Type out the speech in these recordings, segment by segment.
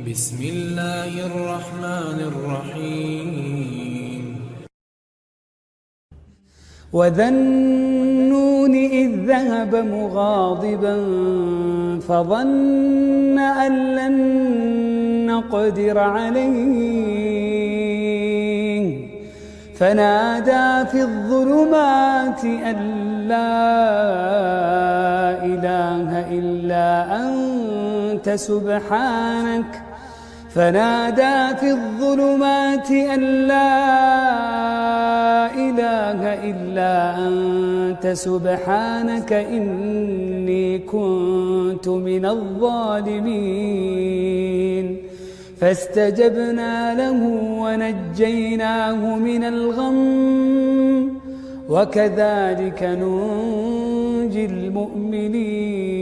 بسم الله الرحمن الرحيم. وذا النون إذ ذهب مغاضبا فظن أن لن نقدر عليه. فنادى في الظلمات أن لا إله إلا أنت سبحانك فنادى في الظلمات أن لا إله إلا أنت سبحانك إني كنت من الظالمين. فاستجبنا له ونجيناه من الغم وكذلك ننجي المؤمنين.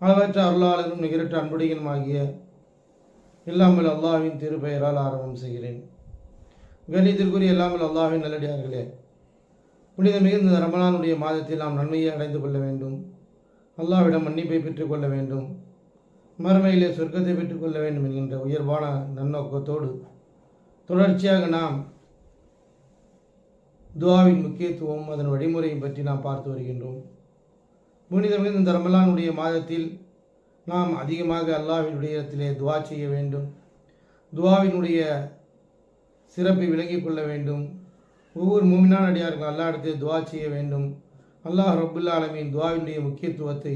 அளவற்ற அருளாளரும் நிகரற்ற அன்புடையனுமாகிய இல்லாமல் அல்லாவின் திருப்பெயரால் ஆரம்பம் செய்கிறேன். கணித்திற்குரிய இல்லாமல் அல்லாஹ்வின் நல்லடியார்களே புனித மிகுந்த ரமலானுடைய மாதத்தில் நாம் நன்மையை அடைந்து கொள்ள வேண்டும். அல்லாவிடம் மன்னிப்பை பெற்றுக்கொள்ள வேண்டும். மறுமையிலே சொர்க்கத்தை பெற்றுக்கொள்ள வேண்டும் என்கின்ற உயர்வான நன்னோக்கத்தோடு தொடர்ச்சியாக நாம் துவாவின் முக்கியத்துவம் அதன் வழிமுறையை பற்றி நாம் பார்த்து வருகின்றோம். புனிதமிகு இந்த ரமலானுடைய மாதத்தில் நாம் அதிகமாக அல்லாவினுடைய இடத்திலே துவா செய்ய வேண்டும். துவாவினுடைய சிறப்பை விளங்கிக் கொள்ள வேண்டும். ஒவ்வொரு மூமினான அடியார்கள் அல்லா இடத்தில் துவா செய்ய வேண்டும். அல்லாஹ் ரபுல்லா ஆலமின் துவாவினுடைய முக்கியத்துவத்தை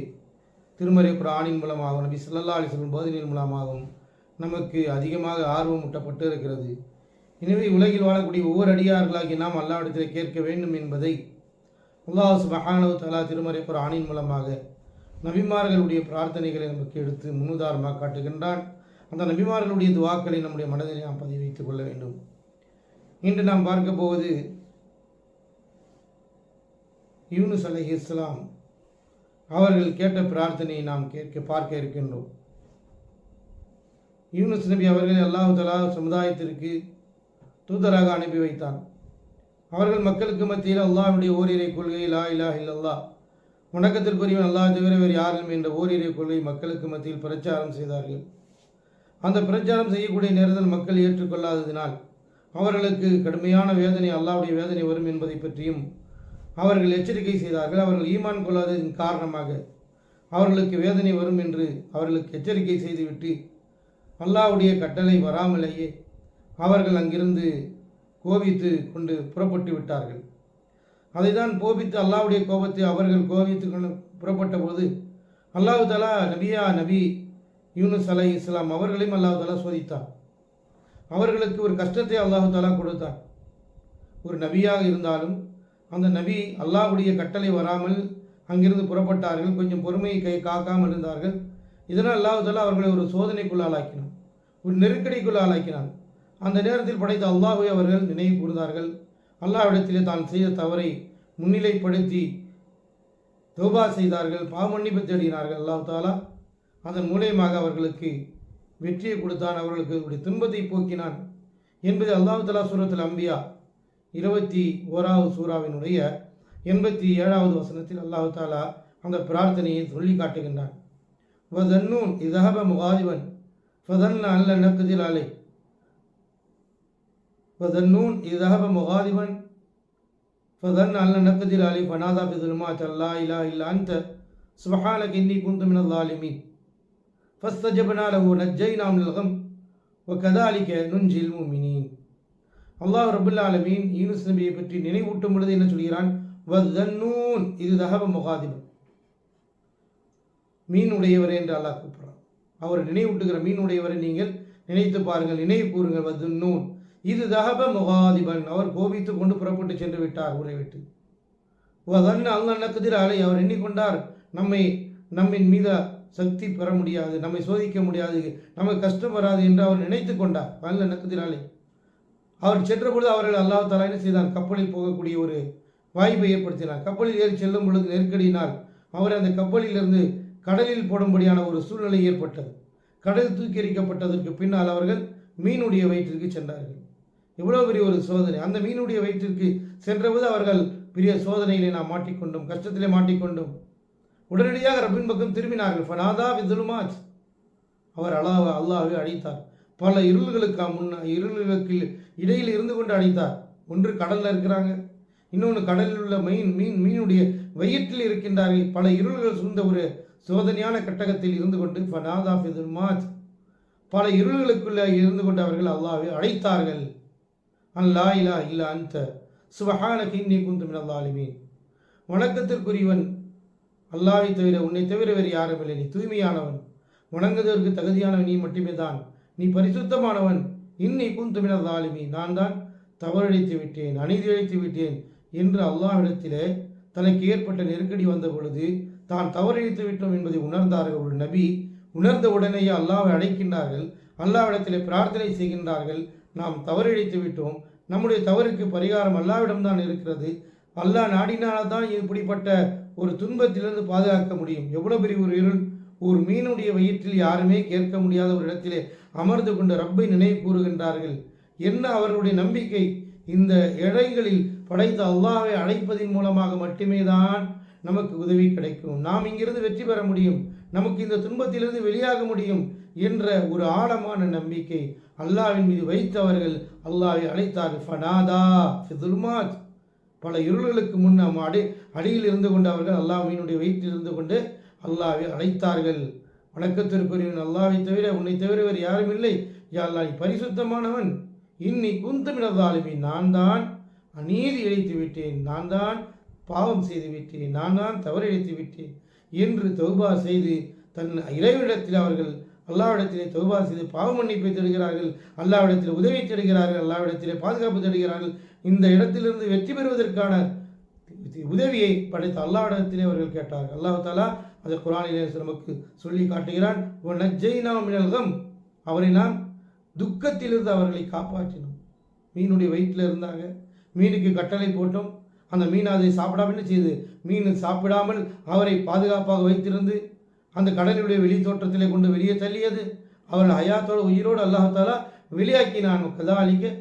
திருமறை குரானின் மூலமாகவும் நபி ஸல்லல்லாஹு அலைஹி வஸல்லம் போதனையின் மூலமாகவும் நமக்கு அதிகமாக ஆர்வம் ஊட்டப்பட்டு இருக்கிறது. எனவே உலகில் வாழக்கூடிய ஒவ்வொரு அடியார்களாகி நாம் அல்லாவிடத்தில் கேட்க வேண்டும் என்பதை அல்லாஹ் சுபஹானவு தலா திருமறை குரானின் மூலமாக நபிமார்களுடைய பிரார்த்தனைகளை நமக்கு எடுத்து முன்னுதாரணமாக காட்டுகின்றான். அந்த நபிமார்களுடைய துவாக்களை நம்முடைய மனதில் நாம் பதிவு வைத்துக் கொள்ள வேண்டும். இன்று நாம் பார்க்க போவது யூனுஸ் அலஹி இஸ்லாம் அவர்கள் கேட்ட பிரார்த்தனையை நாம் கேட்க பார்க்க இருக்கின்றோம். யூனுஸ் நபி அவர்கள் அல்லாஹு தலா சமுதாயத்திற்கு தூதராக அனுப்பி வைத்தான். அவர்கள் மக்களுக்கு மத்தியில் அல்லாஹினுடைய ஓரிரை கொள்கை லா இலா இல்லல்லா வணக்கத்திற்குரியவன் அல்லாஹ் தவிர வேறு யாரும் என்ற ஓரிரை கொள்கை மக்களுக்கு மத்தியில் பிரச்சாரம் செய்தார்கள். அந்த பிரச்சாரம் செய்யக்கூடிய நேரத்தில் மக்கள் ஏற்றுக்கொள்ளாததினால் அவர்களுக்கு கடுமையான வேதனை அல்லாவுடைய வேதனை வரும் என்பதை பற்றியும் அவர்கள் எச்சரிக்கை செய்தார்கள். அவர்கள் ஈமான் கொள்ளாததின் காரணமாக அவர்களுக்கு வேதனை வரும் என்று அவர்களுக்கு எச்சரிக்கை செய்துவிட்டு அல்லாஹ்வுடைய கட்டளை வராமலேயே அவர்கள் அங்கிருந்து கோபித்து கொண்டு புறப்பட்டு விட்டார்கள். அதைதான் கோபித்து அல்லாவுடைய கோபத்தை அவர்கள் கோபித்து கொண்டு புறப்பட்ட போது அல்லாஹு தலா நபியா நபி யூனுஸ் அலை இஸ்லாம் அவர்களையும் அல்லாஹு தலா சோதித்தார் அவர்களுக்கு ஒரு கஷ்டத்தை அல்லாஹு தலா கொடுத்தார் ஒரு நபியாக இருந்தாலும் அந்த நபி அல்லாஹுடைய கட்டளை வராமல் அங்கிருந்து புறப்பட்டார்கள். கொஞ்சம் பொறுமையை கை காக்காமல் இருந்தார்கள். இதனால் அல்லாஹு தலா அவர்களை ஒரு சோதனைக்குள் ஆளாக்கினான் ஒரு நெருக்கடிக்குள் ஆளாக்கினான் அந்த நேரத்தில் படைத்த அல்லாஹை அவர்கள் நினைவு கூர்ந்தார்கள். அல்லாஹ்விடத்திலே தான் செய்த தவறை முன்னிலைப்படுத்தி தௌபா செய்தார்கள் பாவமன்னிப்பு தேடினார்கள். அல்லாஹ் தாலா அதன் மூலியமாக அவர்களுக்கு வெற்றியை கொடுத்தான் அவர்களுக்கு ஒரு துன்பத்தை போக்கினான் என்பது அல்லாஹு தலா சூரத்தில் அம்பியா இருபத்தி ஓராவது சூறாவினுடைய எண்பத்தி ஏழாவது வசனத்தில் அல்லாஹு தாலா அந்த பிரார்த்தனையை சொல்லி காட்டுகின்றான். வதன்னூன் இதஹப முகாதிவன் ஃபதன்ன அல்ல நக்குதில் அலை فذنون إذ ذهب مغاضبا فظن أن لن نقدر عليه فنادى في ظلمات أن لا إله إلا أنت سبحانك إني كنت من الظالمين فاستجبنا له ونجينا من الغم وكذلك ننجي المؤمنين அல்லாஹ் ரபுல் ஆலமீன் யூனுஸ் நபியை பற்றி நினைவூட்டும் பொழுது என்ன சொல்கிறான் வதன்னூன் இது தகவ முகாதிபன் மீன் உடையவரே என்று அல்லாஹ் கூப்பிடுறான் அவர் நினைவூட்டுகிற மீன் உடையவரை நீங்கள் நினைத்து பாருங்கள் நினைவு கூறுங்கள் வதன்னூன் இது தகப முகாதிபன். அவர் கோபித்து கொண்டு புறப்பட்டு சென்று விட்டார் ஊரை விட்டு. வதன் அல்ல அலை அவர் எண்ணிக்கொண்டார் நம்மை நம்மின் மீத சக்தி பெற முடியாது நம்மை சோதிக்க முடியாது நமக்கு கஷ்டம் வராது என்று அவர் நினைத்து கொண்டார் வல்ல நக்குதினாலே அவர் சென்றபொழுது அவர்கள் அல்லாஹ் தலா என்ன செய்தான்? கப்பலில் போகக்கூடிய ஒரு வாய்ப்பை ஏற்படுத்தினார். கப்பலில் ஏறி செல்லும் பொழுது நெருக்கடியினால் அவர் அந்த கப்பலிலிருந்து கடலில் போடும்படியான ஒரு சூழ்நிலை ஏற்பட்டது. கடல் தூக்கி எறிக்கப்பட்டதற்கு பின்னால் அவர்கள் மீனுடைய வயிற்றிற்கு சென்றார்கள். இவ்வளோ பெரிய ஒரு சோதனை. அந்த மீனுடைய வயிற்றிற்கு சென்றபோது அவர்கள் பெரிய சோதனையிலே நாம் மாட்டிக்கொண்டோம் கஷ்டத்திலே மாட்டிக்கொண்டோம். உடனடியாக ரப்பின் பக்கம் திரும்பினார்கள். ஃபனாதா விதுலுமாத். அவர் அல்லாஹ் அல்லாஹ்வை அழைத்தார். பல இருள்களுக்கு முன்ன இருள்களுக்கு இடையில் இருந்து கொண்டு அழைத்தார். ஒன்று கடலில் இருக்கிறாங்க இன்னொன்று கடலில் உள்ள மீன் மீன் மீனுடைய வயிற்றில் இருக்கின்றார்கள். பல இருள்கள் சூழ்ந்த ஒரு சோதனையான கட்டகத்தில் இருந்து கொண்டு ஃபனாதா ஃபிதுல்மாத் பல இருள்களுக்குள்ளே இருந்து கொண்டு அவர்கள் அல்லாஹ்வை அழைத்தார்கள். அல்லா இலா இல்லா அந்த சுபஹான இன்னி குந்து மினல்லாலிமீன் வணக்கத்திற்குரியவன் அல்லாவை தவிர உன்னை தவிர வேறு யாரும் இல்லை நீ தூய்மையானவன். வணங்குவதற்கு தகுதியானவன் நீ மட்டுமே தான் நீ பரிசுத்தமானவன். இன்னி குந்து மினல்லாலிமீன் நான் தான் தவறழித்து விட்டேன் அநீதி அழித்து விட்டேன் என்று அல்லாஹ்விடத்திலே தனக்கு ஏற்பட்ட நெருக்கடி வந்த பொழுது தான் தவறழித்து விட்டோம் என்பதை உணர்ந்தார்கள் ஒரு நபி. உணர்ந்த உடனேயே அல்லாவை அழைக்கின்றார்கள். அல்லாவிடத்திலே பிரார்த்தனை செய்கின்றார்கள். நாம் தவறிழைத்து விட்டோம். நம்முடைய தவறுக்கு பரிகாரம் அல்லாவிடம்தான் இருக்கிறது. அல்லாஹ் நாடினால்தான் இப்படிப்பட்ட ஒரு துன்பத்திலிருந்து பாதுகாக்க முடியும். எவ்வளோ பெரிய ஒரு இருள். ஒரு மீனுடைய வயிற்றில் யாருமே கேட்க முடியாத ஒரு இடத்திலே அமர்ந்து கொண்டு ரப்பை நினைவு கூறுகின்றார்கள். என்ன அவர்களுடைய நம்பிக்கை? இந்த இடைகளில் படைத்த அல்லாவை அழைப்பதின் மூலமாக மட்டுமே தான் நமக்கு உதவி கிடைக்கும். நாம் இங்கிருந்து வெற்றி பெற முடியும். நமக்கு இந்த துன்பத்திலிருந்து வெளியாக முடியும் என்ற ஒரு ஆழமான நம்பிக்கை. அல்லாவின் மீது வைத்தவர்கள் அல்லாவை அழைத்தார்கள். ஃபனாதா ஃபிதுல்மாத் பல இருள்களுக்கு முன் நம் அடி அடியில் இருந்து கொண்டு அவர்கள் அல்லாஹ் மீனுடைய வயிற்றில் இருந்து கொண்டு அல்லாவை அழைத்தார்கள். வணக்கத்திற்குரியவன் அல்லாவை தவிர உன்னை தவிர வேறு யாரும் இல்லை. யாழ்லா நீ பரிசுத்தமானவன். இன்னி குந்தமினதாலுமி நான் தான் அநீதி இழைத்து விட்டேன். நான் தான் பாவம் செய்து விட்டேன். நான் தான் தவறு இழைத்து விட்டேன். என்று தௌபா செய்து தன் இறைவனிடத்தில் அவர்கள் அல்லாவிடத்திலே தொகுபா செய்து பாவ மன்னிப்பை தேடுகிறார்கள். அல்லாவிடத்தில் உதவி தேடுகிறார்கள். அல்லாவிடத்திலே பாதுகாப்பு தேடுகிறார்கள். இந்த இடத்திலிருந்து வெற்றி பெறுவதற்கான உதவியை படைத்த அல்லாவிடத்திலே அவர்கள் கேட்டார்கள். அல்லாஹ் தாலா அதை குரானிலே நமக்கு சொல்லி காட்டுகிறான். நஜ்ஜைனா மினல்கம் அவரை நாம் துக்கத்திலிருந்து அவர்களை காப்பாற்றினோம். மீனுடைய வயிற்றில் இருந்தாங்க. மீனுக்கு கட்டளை போட்டோம். அந்த மீன் அதை சாப்பிடாமல் என்ன மீன் சாப்பிடாமல் அவரை பாதுகாப்பாக வைத்திருந்து அந்த கடலுடைய வெளி தோற்றத்திலே கொண்டு வெளியே தள்ளியது. அவர்கள் ஹயாத்தோட உயிரோடு அல்லாஹாலா வெளியாக்கினான். கதாலிக்க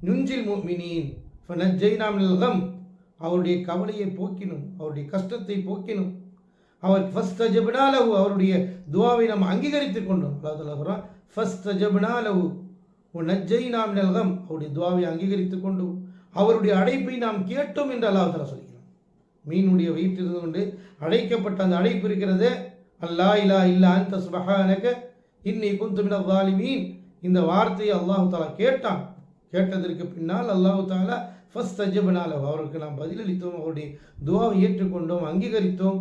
நுஞ்சில் மினீன் நஜ்ஜைனாமில்கம் அவருடைய கவலையை போக்கினும். அவருடைய கஷ்டத்தை போக்கினும். அவர் ஃபஸ்ட் ஜபினாலவு அவருடைய துவாவை நாம் அங்கீகரித்துக் கொண்டோம். அல்லா தலா சொல்கிறான் ஃபஸ்ட் ஜபனாலவு நஜ்ஜை நாம் நல்கம் அவருடைய துவாவை அங்கீகரித்துக் கொண்டு அவருடைய அழைப்பை நாம் கேட்டோம் என்று அல்லாஹ் தலா சொல்கிறான். மீனுடைய வயிற்றிலிருந்து கொண்டு அழைக்கப்பட்ட அந்த அழைப்பு இருக்கிறதே அல்லா இலா இல்லா அந்த சுபஹானக இன்னி குந்துமின வாலிமீன் இந்த வார்த்தையை அல்லாஹு தாலா கேட்டான். கேட்டதற்கு பின்னால் அல்லாஹு தாலா ஃபஸ்ட் அஜபனால அவருக்கு நாம் பதிலளித்தோம் அவருடைய துவாவை ஏற்றுக்கொண்டோம் அங்கீகரித்தோம்.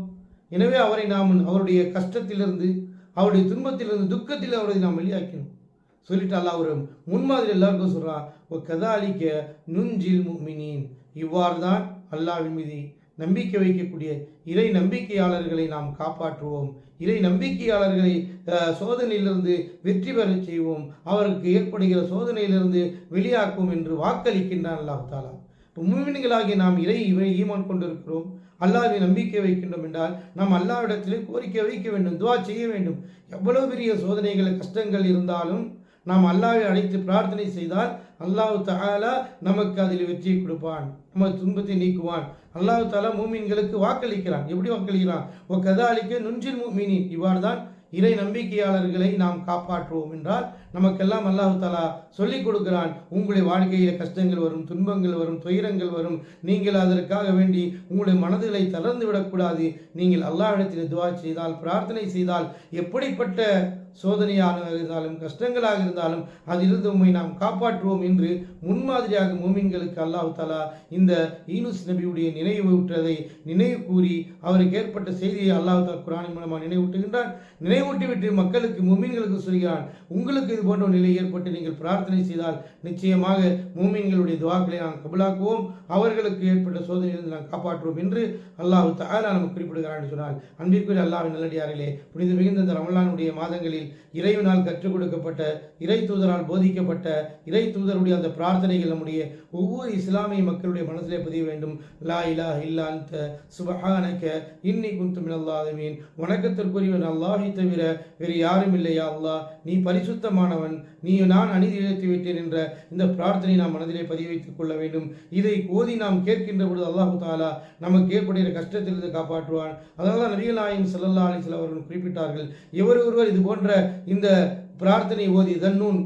எனவே அவரை நாம் அவருடைய கஷ்டத்திலிருந்து அவருடைய துன்பத்திலிருந்து துக்கத்தில் அவரை நாம் வெளியாக்கினோம். சொல்லிட்டு அல்லாஹ் ஒரு முன்மாதிரி எல்லாருக்கும் சொல்கிறான் ஓ கதாலிக்க நுஞ்சில் முமினின் இவ்வாறு தான் அல்லாவின் மீது நம்பிக்கை வைக்கக்கூடிய இறை நம்பிக்கையாளர்களை நாம் காப்பாற்றுவோம். இறை நம்பிக்கையாளர்களை சோதனையிலிருந்து வெற்றி பெறச் செய்வோம். அவருக்கு ஏற்படுகிற சோதனையிலிருந்து வெளியாக்கும் என்று வாக்களிக்கின்றான் அல்லாஹ் தாலா முமின்களாகிய நாம் இறை இவை ஈமான் கொண்டிருக்கிறோம். அல்லாவை நம்பிக்கை வைக்கின்றோம் என்றால் நாம் அல்லாவிடத்திலே கோரிக்கை வைக்க வேண்டும் துவா செய்ய வேண்டும். எவ்வளவு பெரிய சோதனைகள் கஷ்டங்கள் இருந்தாலும் நாம் அல்லாவை அழைத்து பிரார்த்தனை செய்தால் அல்லாஹ் தகாலா நமக்கு அதில் வெற்றியை கொடுப்பான் நமது துன்பத்தை நீக்குவான். அல்லாஹு தாலா மூமின்களுக்கு வாக்களிக்கிறான். எப்படி வாக்களிக்கிறான்? ஓ கதாலிக்க நுஞ்சில் மூமினின். இவ்வாறு தான் இறை நம்பிக்கையாளர்களை நாம் காப்பாற்றுவோம் என்றால் நமக்கெல்லாம் அல்லாஹு தாலா சொல்லிக் கொடுக்கிறான். உங்களுடைய வாழ்க்கையில் கஷ்டங்கள் வரும் துன்பங்கள் வரும் துயரங்கள் வரும். நீங்கள் அதற்காக வேண்டி உங்களுடைய மனதுகளை தளர்ந்து விடக்கூடாது. நீங்கள் அல்லாஹிடத்தில் துவா செய்தால் பிரார்த்தனை செய்தால் எப்படிப்பட்ட சோதனையாக இருந்தாலும் கஷ்டங்களாக இருந்தாலும் அதிலிருந்து உண்மை நாம் காப்பாற்றுவோம் என்று முன்மாதிரியாக மூமின்களுக்கு அல்லாஹ் தலா இந்த ஈனுஸ் நபியுடைய நினைவூற்றதை நினைவு கூறி அவருக்கு ஏற்பட்ட செய்தியை அல்லாஹ் தாலா குரானின் மூலமாக நினைவூட்டுகின்றான் நினைவூட்டிவிட்டு மக்களுக்கு மூமின்களுக்கு சொல்கிறான் உங்களுக்கு இது போன்ற நிலை ஏற்பட்டு நீங்கள் பிரார்த்தனை செய்தால் நிச்சயமாக மூமின்களுடைய துவாக்களை நாம் கபலாக்குவோம். அவர்களுக்கு ஏற்பட்ட சோதனையிலிருந்து நாம் காப்பாற்றுவோம் என்று அல்லாஹ் தாலா நமக்கு குறிப்பிடுகிறான் என்று சொன்னால் அன்பிற்குரிய அல்லாவின் நல்லடியாரிலே புனித மிகுந்த இந்த ரமலானுடைய மாதங்களில் இறைவனால் கற்றுக் கொடுக்கப்பட்ட இறை தூதரால் போதிக்கப்பட்ட இறை தூதருடைய அந்த பிரார்த்தனைகள் நம்முடைய ஒவ்வொரு இஸ்லாமிய மக்களுடைய மனதிலே பதிய வேண்டும். லா இலா இல்லாந்த சுபஹானக்க இன்னி குந்து அல்லாதமீன் வணக்கத்திற்குரியவன் அல்லாஹை தவிர வேறு யாரும் இல்லையா அல்லாஹ்? நீ பரிசுத்தமானவன். நீ நான் அநீதி இழைத்து விட்டேன் என்ற இந்த பிரார்த்தனை நாம் மனதிலே பதிய வைத்துக் கொள்ள வேண்டும். இதை ஓதி நாம் கேட்கின்ற பொழுது அல்லாஹு தாலா நமக்கு ஏற்படுகிற கஷ்டத்திலிருந்து காப்பாற்றுவான். அதனால் நபிகள் நாயம் செல்லல்லா அலி வஸல்லம் அவர்கள் குறிப்பிட்டார்கள். எவர் ஒருவர் இது போன்ற இந்த பிரார்த்தனை ஓதி தன்னூன்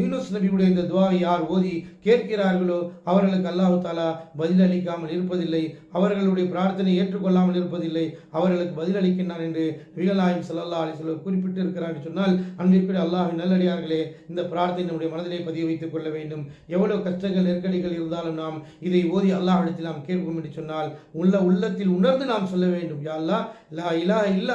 யூனுஸ் நபியுடைய இந்த துவாவை யார் ஓதி கேட்கிறார்களோ அவர்களுக்கு அல்லாஹு தாலா பதில் அளிக்காமல் இருப்பதில்லை. அவர்களுடைய பிரார்த்தனை ஏற்றுக்கொள்ளாமல் இருப்பதில்லை. அவர்களுக்கு பதிலளிக்கின்றான் என்று விகலாயும் சல்லா அலைஹி குறிப்பிட்டு இருக்கிறார் என்று சொன்னால் அன்பிற்குரிய அல்லாஹ் நல்லடியார்களே இந்த பிரார்த்தனை நம்முடைய மனதிலே பதிய வைத்துக் கொள்ள வேண்டும். எவ்வளவு கஷ்டங்கள் நெருக்கடிகள் இருந்தாலும் நாம் இதை ஓதி அல்லாஹிடத்தில் நாம் கேட்போம் என்று சொன்னால் உள்ள உள்ளத்தில் உணர்ந்து நாம் சொல்ல வேண்டும். யா அல்லா லா இல்லா இல்ல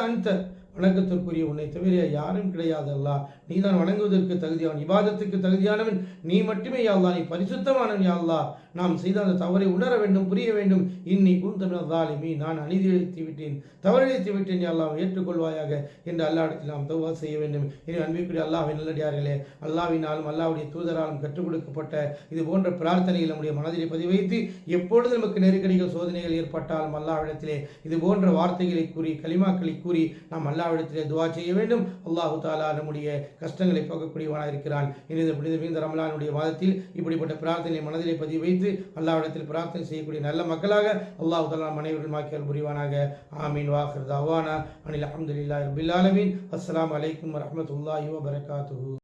வணக்கத்திற்குரிய உன்னை தவிர யாரும் கிடையாது அல்லாஹ். நீதான் வணங்குவதற்கு தகுதியானவன் இபாதத்துக்கு தகுதியானவன். நீ மட்டுமே யாழ்லா நீ பரிசுத்தமானவன் யாழ்லா நாம் செய்த அந்த தவறை உணர வேண்டும் புரிய வேண்டும். இன்னி குந்தமிழ் நான் அநீதி இழைத்து விட்டேன். தவறிழைத்து விட்டேன் யாழ்லாம் ஏற்றுக்கொள்வாயாக என்று அல்லாடத்தில் நாம் தவா செய்ய வேண்டும். இனி அன்பிற்குரிய அல்லாஹின் நல்லடியார்களே அல்லாவினாலும் அல்லாவுடைய தூதராலும் கற்றுக் கொடுக்கப்பட்ட இது போன்ற பிரார்த்தனைகள் நம்முடைய மனதிலே பதிவைத்து எப்பொழுது நமக்கு நெருக்கடிகள் சோதனைகள் ஏற்பட்டாலும் அல்லாவிடத்திலே இது போன்ற வார்த்தைகளை கூறி கலிமாக்களை கூறி நாம் அல்லாவிடத்திலே துவா செய்ய வேண்டும். அல்லாஹு தாலா நம்முடைய கஷ்டங்களை போக்கக்கூடியவனாக இருக்கிறான். இனி இந்த புனித மிகுந்த ரமலானுடைய வாதத்தில் இப்படிப்பட்ட பிரார்த்தனை மனதிலே பதிவு வைத்து அல்லாவிடத்தில் பிரார்த்தனை செய்யக்கூடிய நல்ல மக்களாக அல்லாஹ் தாலா நம் அனைவரும் புரிவானாக. ஆமீன். வாஹர் தவானா. அனில் அஹமதுல்லா ரபில் அஸ்லாம் வலைக்கம் வரமத்துல்லாஹி வரஹ்மத்துல்லாஹி